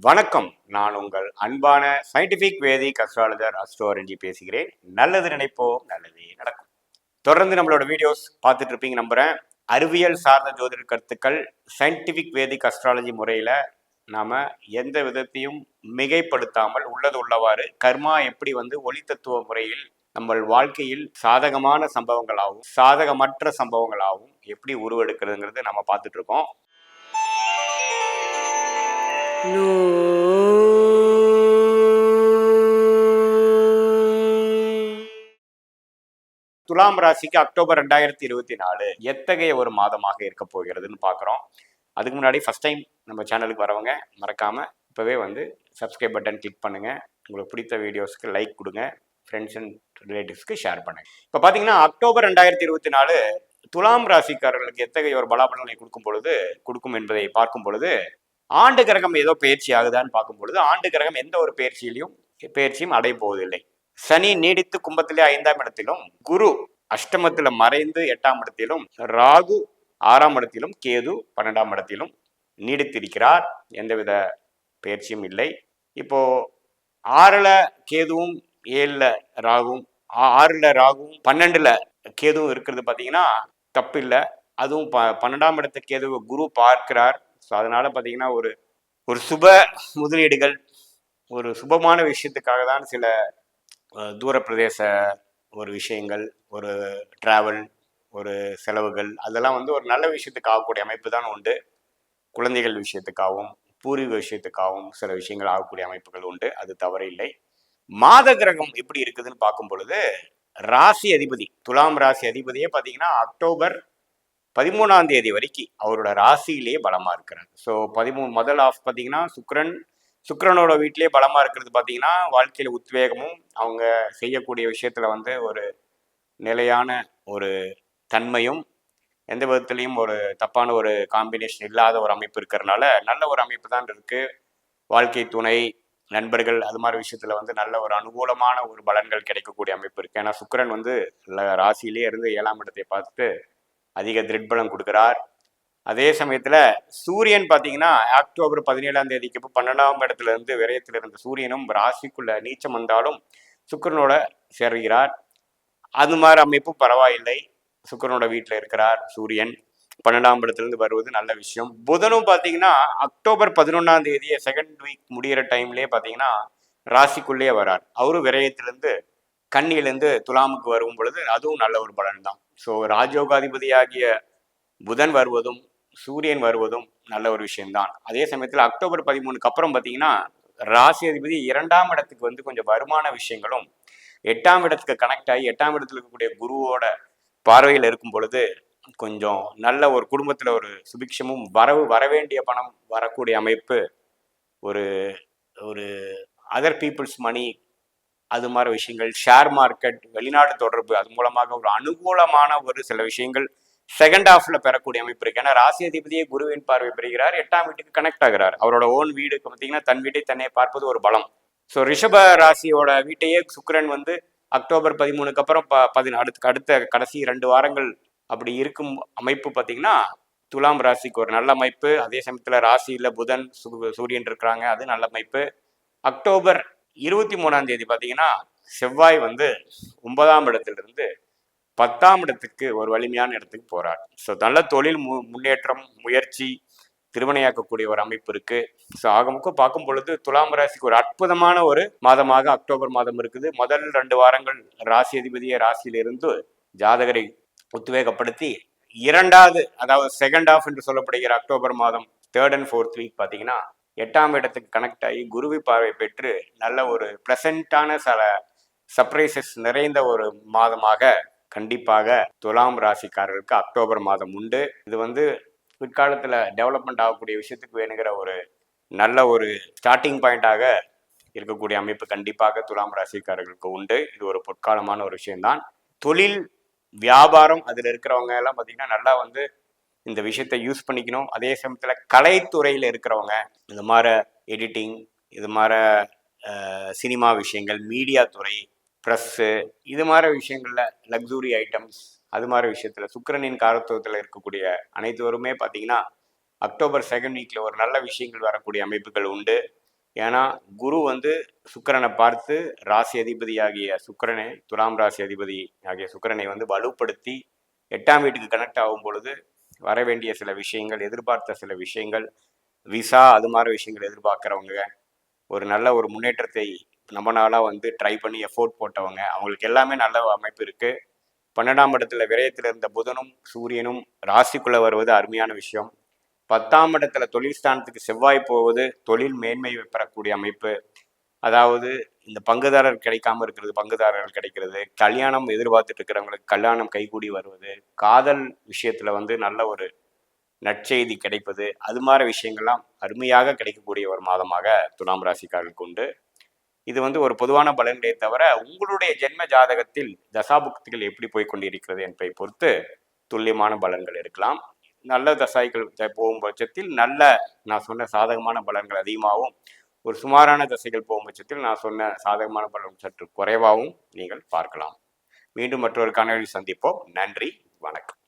வணக்கம். நான் உங்கள் அன்பான சயின்டிபிக் வேதி அஸ்ட்ராலஜர் அஸ்ட்ரோரஞ்சி பேசுகிறேன். நல்லது நினைப்போம் நல்லதே நடக்கும். தொடர்ந்து நம்மளோட வீடியோஸ் பார்த்துட்டு இருப்பீங்க நம்புறேன். அறிவியல் சார்ந்த ஜோதிட கருத்துக்கள் சயின்டிபிக் வேதிக் அஸ்ட்ராலஜி முறையில் நாம் எந்த விதத்தையும் மிகைப்படுத்தாமல் உள்ளது உள்ளவாறு கர்மா எப்படி வந்து ஒளி தத்துவ முறையில் நம்ம வாழ்க்கையில் சாதகமான சம்பவங்களாகவும் சாதகமற்ற சம்பவங்களாகவும் எப்படி உருவெடுக்கிறதுங்கிறது நம்ம பார்த்துட்டு இருக்கோம் துலாம் ராசிக்கு அக்டோபர் ரெண்டாயிரத்தி இருபத்தி நாலு எத்தகைய ஒரு மாதமாக இருக்க போகிறதுன்னு பார்க்குறோம். அதுக்கு முன்னாடி ஃபஸ்ட் டைம் நம்ம சேனலுக்கு வரவங்க மறக்காமல் இப்போவே வந்து சப்ஸ்கிரைப் பட்டன் கிளிக் பண்ணுங்கள் உங்களுக்கு பிடித்த வீடியோஸ்க்கு லைக் கொடுங்க. ஃப்ரெண்ட்ஸ் அண்ட் ரிலேட்டிவ்ஸ்க்கு ஷேர் பண்ணுங்க இப்போ பார்த்தீங்கன்னா அக்டோபர் ரெண்டாயிரத்தி இருபத்தி நாலு துலாம் ராசிக்காரர்களுக்கு எத்தகைய ஒரு பலாபலனை கொடுக்கும் பொழுது கொடுக்கும் என்பதை பார்க்கும் பொழுது ஆண்டு கிரகம் ஏதோ பயிற்சி ஆகுதான்னு பார்க்கும் பொழுது ஆண்டு கிரகம் எந்த ஒரு பயிற்சியிலையும் பயிற்சியும் அடைய போவதில்லை. சனி நீடித்து கும்பத்திலே ஐந்தாம் இடத்திலும் குரு அஷ்டமத்தில் மறைந்து எட்டாம் இடத்திலும் ராகு ஆறாம் இடத்திலும் கேது பன்னெண்டாம் இடத்திலும் நீடித்திருக்கிறார். எந்தவித பயிற்சியும் இல்லை. இப்போ ஆறில் கேதுவும் ஏழுல ராகும் ஆ- ஆறுல ராகும் பன்னெண்டுல கேதுவும் இருக்கிறது பார்த்தீங்கன்னா தப்பு இல்லை அதுவும் ப பன்னெண்டாம் இடத்த கேதுவை குரு பார்க்கிறார். ஸோ அதனால பார்த்தீங்கன்னா ஒரு ஒரு சுப முதலீடுகள் ஒரு சுபமான விஷயத்துக்காக தான் சில தூர பிரதேச ஒரு விஷயங்கள் ஒரு டிராவல் ஒரு செலவுகள் அதெல்லாம் வந்து ஒரு நல்ல விஷயத்துக்கு ஆகக்கூடிய அமைப்பு தான் உண்டு. குழந்தைகள் விஷயத்துக்காகவும் பூர்வீக விஷயத்துக்காகவும் சில விஷயங்கள் ஆகக்கூடிய அமைப்புகள் உண்டு. அது தவறில்லை. இல்லை மாத கிரகம் எப்படி இருக்குதுன்னு பார்க்கும் பொழுது ராசி அதிபதி துலாம் ராசி அதிபதியே பார்த்தீங்கன்னா அக்டோபர் பதிமூணாம் தேதி வரைக்கும் அவரோட ராசியிலேயே பலமாக இருக்கிறார். ஸோ பதிமூணு முதல் ஆஃப் பார்த்தீங்கன்னா சுக்ரன் சுக்கிரனோட வீட்டிலேயே பலமாக இருக்கிறது பார்த்தீங்கன்னா வாழ்க்கையில் உத்வேகமும் அவங்க செய்யக்கூடிய விஷயத்தில் வந்து ஒரு நிலையான ஒரு தன்மையும் எந்த விதத்துலேயும் ஒரு தப்பான ஒரு காம்பினேஷன் இல்லாத ஒரு அமைப்பு இருக்கிறனால நல்ல ஒரு அமைப்பு தான் இருக்குது வாழ்க்கை துணை நண்பர்கள் அது மாதிரி விஷயத்துல வந்து நல்ல ஒரு அனுகூலமான ஒரு பலன்கள் கிடைக்கக்கூடிய அமைப்பு இருக்கு. ஏன்னா சுக்கிரன் வந்து ல- ராசியிலே இருந்து ஏழாம் இடத்தை பார்த்துட்டு அதிக திருட்பலம் கொடுக்கிறார். அதே சமயத்துல சூரியன் பாத்தீங்கன்னா அக்டோபர் பதினேழாம் தேதிக்கு இப்போ பன்னெண்டாம் இடத்துல இருந்து விரயத்தில் இருந்த சூரியனும் ராசிக்குள்ள நீச்சம் வந்தாலும் சுக்கரனோட சேர்கிறார். அது மாதிரி அமைப்பு பரவாயில்லை. சுக்கிரனோட வீட்டில் இருக்கிறார் சூரியன். பன்னெண்டாம் இடத்துலேருந்து வருவது நல்ல விஷயம். புதனும் பார்த்தீங்கன்னா அக்டோபர் பதினொன்றாம் தேதியே செகண்ட் வீக் முடிகிற டைம்லேயே பார்த்தீங்கன்னா ராசிக்குள்ளேயே வரார். அவரும் விரயத்திலேருந்து கண்ணியிலேருந்து துலாமுக்கு வரும் பொழுது அதுவும் நல்ல ஒரு பலன் தான் ஸோ ராஜயோகாதிபதியாகிய புதன் வருவதும் சூரியன் வருவதும் நல்ல ஒரு விஷயம்தான். அதே சமயத்தில் அக்டோபர் பதிமூணுக்கு அப்புறம் பார்த்தீங்கன்னா ராசி அதிபதி இரண்டாம் இடத்துக்கு வந்து கொஞ்சம் வருமான விஷயங்களும் எட்டாம் இடத்துக்கு கனெக்ட் ஆகி எட்டாம் இடத்துல இருக்கக்கூடிய குருவோட பார்வையில் இருக்கும் பொழுது கொஞ்சம் நல்ல ஒரு குடும்பத்தில் ஒரு சுபிக்ஷமும் வரவு வரவேண்டிய பணம் வரக்கூடிய அமைப்பு ஒரு ஒரு அதர் பீப்புள்ஸ் மணி அது மாதிரி விஷயங்கள் ஷேர் மார்க்கெட் வெளிநாடு தொடர்பு அது மூலமாக ஒரு அனுகூலமான ஒரு சில விஷயங்கள் செகண்ட் ஹாஃப்ல பெறக்கூடிய அமைப்பு இருக்கு. ஏன்னா ராசி அதிபதியே குருவின் பார்வை பெறுகிறார். எட்டாம் வீட்டுக்கு கனெக்ட் ஆகிறார். அவரோட ஓன் வீடுக்கு பார்த்தீங்கன்னா தன் வீட்டை தன்னை பார்ப்பது ஒரு பலம். ஸோ ரிஷப ராசியோட வீட்டையே சுக்கிரன் வந்து அக்டோபர் பதிமூணுக்கு அப்புறம் ப பதின அடுத்த கடைசி ரெண்டு வாரங்கள் அப்படி இருக்கும் அமைப்பு பார்த்தீங்கன்னா துலாம் ராசிக்கு ஒரு நல்ல அமைப்பு. அதே சமயத்தில் ராசியில் புதன் சு- சூரியன் இருக்கிறாங்க. அது நல்ல அமைப்பு. அக்டோபர் இருபத்தி மூணாம் தேதி பார்த்தீங்கன்னா செவ்வாய் வந்து ஒன்பதாம் இடத்திலிருந்து பத்தாம் இடத்துக்கு ஒரு வலிமையான இடத்துக்கு போகிறார் ஸோ நல்ல தொழில் மு முன்னேற்றம் முயற்சி திருவனையாக்கக்கூடிய ஒரு அமைப்பு இருக்கு. ஸோ ஆகமுக்க பார்க்கும் பொழுது துலாம் ராசிக்கு ஒரு அற்புதமான ஒரு மாதமாக அக்டோபர் மாதம் இருக்குது. முதல் ரெண்டு வாரங்கள் ராசி அதிபதியை ராசியிலிருந்து ஜாதகரை உத்வேகப்படுத்தி இரண்டாவது அதாவது செகண்ட் ஆஃப் என்று சொல்லப்படுகிற அக்டோபர் மாதம் தேர்ட் அண்ட் ஃபோர்த் வீக் பார்த்தீங்கன்னா எட்டாம் இடத்துக்கு கனெக்ட் ஆகி குருவி பார்வை பெற்று நல்ல ஒரு ப்ளசண்ட்டான சில சர்ப்ரைசஸ் நிறைந்த ஒரு மாதமாக கண்டிப்பாக துலாம் ராசிக்காரர்களுக்கு அக்டோபர் மாதம் உண்டு. இது வந்து பிற்காலத்தில் டெவலப்மெண்ட் ஆகக்கூடிய விஷயத்துக்கு வேணுங்கிற ஒரு நல்ல ஒரு ஸ்டார்டிங் பாயிண்டாக இருக்கக்கூடிய அமைப்பு கண்டிப்பாக துலாம் ராசிக்காரர்களுக்கு உண்டு. இது ஒரு பொற்காலமான ஒரு விஷயம்தான். தொழில் வியாபாரம் அதில் இருக்கிறவங்க எல்லாம் பார்த்தீங்கன்னா நல்லா வந்து இந்த விஷயத்தை யூஸ் பண்ணிக்கணும். அதே சமயத்தில் கலைத்துறையில் இருக்கிறவங்க இந்த மாதிரி எடிட்டிங் இது மாதிரி சினிமா விஷயங்கள் மீடியா துறை ப்ரெஸ்ஸு இது மாதிரி விஷயங்களில் லக்ஸுரி ஐட்டம்ஸ் அது மாதிரி விஷயத்தில் சுக்கரனின் காரத்துவத்தில் இருக்கக்கூடிய அனைத்துவருமே பார்த்தீங்கன்னா அக்டோபர் செகண்ட் வீக்கில் ஒரு நல்ல விஷயங்கள் வரக்கூடிய அமைப்புகள் உண்டு. ஏன்னா குரு வந்து சுக்கிரனை பார்த்து ராசி அதிபதி ஆகிய சுக்கிரனை துலாம் ராசி அதிபதி ஆகிய சுக்கரனை வந்து வலுப்படுத்தி எட்டாம் வீட்டுக்கு கனெக்ட் ஆகும் பொழுது வர வேண்டிய சில விஷயங்கள் எதிர்பார்த்த சில விஷயங்கள் விசா அது மாதிரி விஷயங்கள் எதிர்பார்க்குறவங்க ஒரு நல்ல ஒரு முன்னேற்றத்தை நம்ம நாளாக வந்து ட்ரை பண்ணி எஃபோர்ட் போட்டவங்க அவங்களுக்கு எல்லாமே நல்ல அமைப்பு இருக்குது பன்னெண்டாம் இடத்துல விரயத்தில் இருந்த புதனும் சூரியனும் ராசிக்குள்ளே வருவது அருமையான விஷயம். பத்தாம் இடத்துல தொழில் ஸ்தானத்துக்கு செவ்வாய் போவது தொழில் மேன்மை பெறக்கூடிய அமைப்பு. அதாவது இந்த பங்குதாரர் கிடைக்காம இருக்கிறது பங்குதாரர்கள் கிடைக்கிறது. கல்யாணம் எதிர்பார்த்துட்டு இருக்கிறவங்களுக்கு கல்யாணம் கைகூடி வருவது. காதல் விஷயத்துல வந்து நல்ல ஒரு நற்செய்தி கிடைப்பது. அது மாதிரி விஷயங்கள்லாம் அருமையாக கிடைக்கக்கூடிய ஒரு மாதமாக துலாம் ராசிக்காரர்களுக்கு உண்டு. இது வந்து ஒரு பொதுவான பலன்களே தவிர உங்களுடைய ஜென்ம ஜாதகத்தில் தசாபுக்திகள் எப்படி போய் கொண்டிருக்கிறது என்பதை பொறுத்து துல்லியமான பலன்கள் எடுக்கலாம். நல்ல தசாய்கள் போகும் பட்சத்தில் நல்ல நான் சொன்ன சாதகமான பலன்கள் அதிகமாகவும் ஒரு சுமாரான தசைகள் போகும் பட்சத்தில் நான் சொன்ன சாதகமான பலன் சற்று குறைவாகவும் நீங்கள் பார்க்கலாம். மீண்டும் மற்றொரு காணொலி சந்திப்போம். நன்றி வணக்கம்.